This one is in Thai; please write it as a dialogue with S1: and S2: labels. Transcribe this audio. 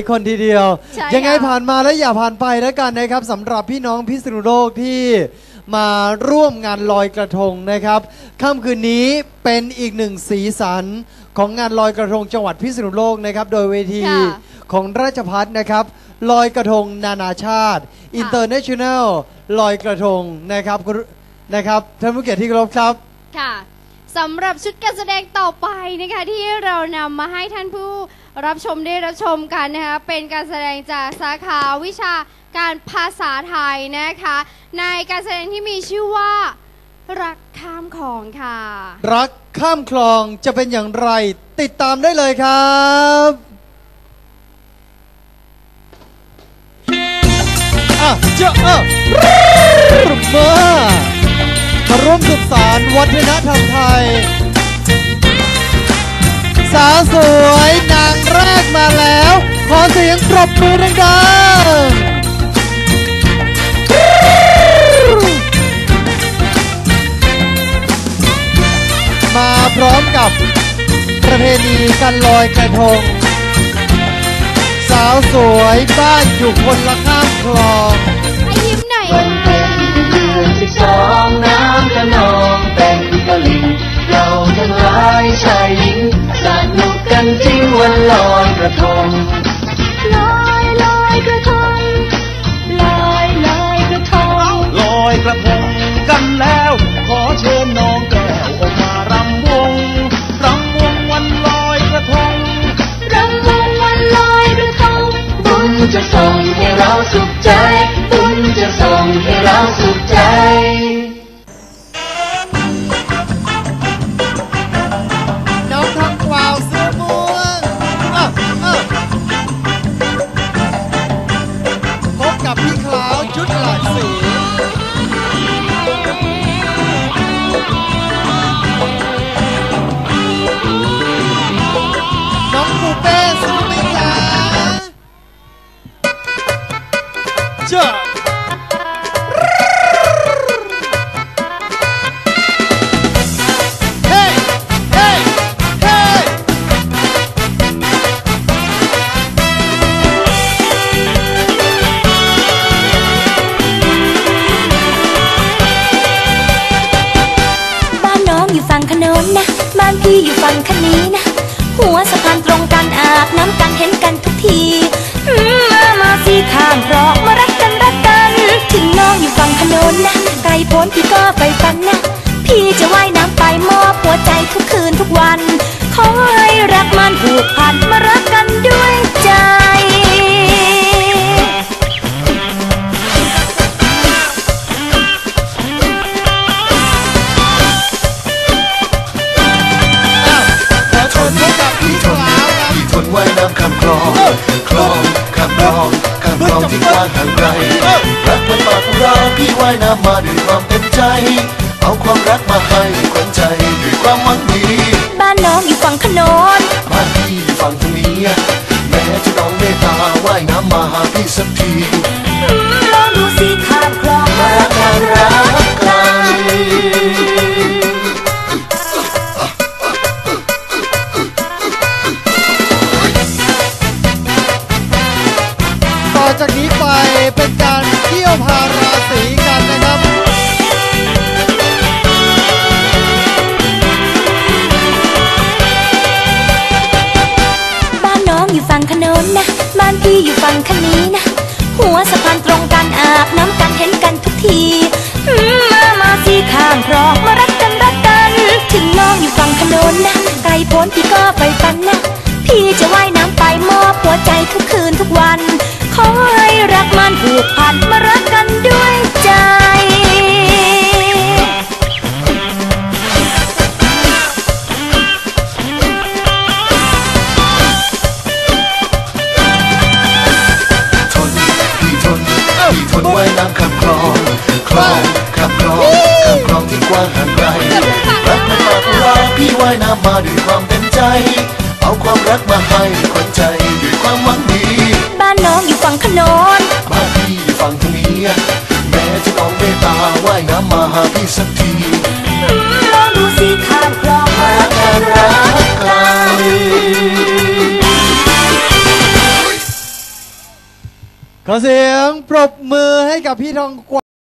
S1: คนทีเดียว
S2: ใช่
S1: ยังไง
S2: ค่ะ
S1: ผ่านมาแล้วอย่าผ่านไปแล้วกันนะครับสำหรับพี่น้องพิษณุโลกที่มาร่วมงานลอยกระทงนะครับค่ำคืนนี้เป็นอีกหนึ่งสีสันของงานลอยกระทงจังหวัดพิษณุโลกนะครับโดยเวที
S2: ค่ะ
S1: ของราชพัฒนะครับลอยกระทงนานาชาติ International ลอยกระทงนะครับคุณนะครับท่านผู้เกียรติที่เคารพครับ
S2: ค่ะสำหรับชุดการแสดงต่อไปนะคะที่เรานำมาให้ท่านผู้รับชมได้รับชมกันนะคะเป็นการแสดงจากสาขาวิชาการภาษาไทยนะคะ ในการแสดงที่มีชื่อว่า รักข้ามของค่ะ
S1: รักข้ามคลองจะเป็นอย่างไร ติดตามได้เลยครับอะเจ้าอะมามาร่วมสืบสารวัฒนธรรมไทย สาวสวย มาแล้ว ขอเสียงปรบมือดังๆ มาพร้อมกับประเพณีการลอยกระทง สาวสวยบ้านอยู่คนละข้ามคลอง
S2: ให้ยิ้มหน่อย
S3: วัน
S2: ค่ะ
S3: เพ็ญเดือนสิบสองน้ำกระนองเต็มตลิ่งเราทั้งหลายชาย ระทง
S2: กั
S4: นแล้ว ขอเชิญน้องแก้วออกมารำวงรำวงวันลอยกระทง
S2: รำวงวันลอยกระทง
S3: บุญจะส่งให้เราสุขใจบุญจะส่งให้เราสุขใจ
S1: น้องทองกวาวเสื้อม่วงอะอะพบกับพี่คล้าวชุดหลากสี
S5: บ้านน้องอยู่ฝั่งขนนนะ บ้านพี่อยู่ฝั่งคันนี้นะ หัวส โพ้นพี่ก็ไปฝันนะ พี่จะว่ายน้ำไปมอบหัวใจทุกคืนทุกวัน ขอให้รักมันผูกพันมาา
S6: ยน้ำมาด้วยความเต็มใจ เอาความรักมาให้คนใจด้วยความหวังดี
S5: บ้านน้องอยู่ฝั่งขนน
S6: บ้านพี่อยู่ฝั่งตรงนี้แม้จะน้องเมตตาว่ายน้ำมาหาพี่สักที
S5: ฝั่งขนนนะ บ้านพี่อยู่ฝั่งคันนี้นะ หัวสะพานตรงกันอาบน้ำกันเห็นกันทุกทีมา มาสิข้างครองมารักกันรักกัน ถึงน้องอยู่ฝั่งขนนนะ ไกลโพ้นพี่ก็ไปฝันนะ พี่จะว่ายน้ำไปมอบหัวใจทุกคืนทุกวัน ขอให้รักมันผัวา
S6: มคลองที่กว้างห่างไกลรักมันมากกว่าพี่ว่ายน้ำมาด้วยความเต็มใจ เอาความรักมาให้ขวัญใจด้วยความหวังดี
S5: บ้านน้องอยู่ฝั่งขนน
S6: บ้านพี่อยู่ฝั่งทางนี้แม้จะน้องเมตตาว่ายน้ำมาหาพี่สักที
S5: อืมลองดูสิข้ามคลองมารักกันรักกัน
S1: ขอเสียงปรบมือให้กับพี่ทองกวา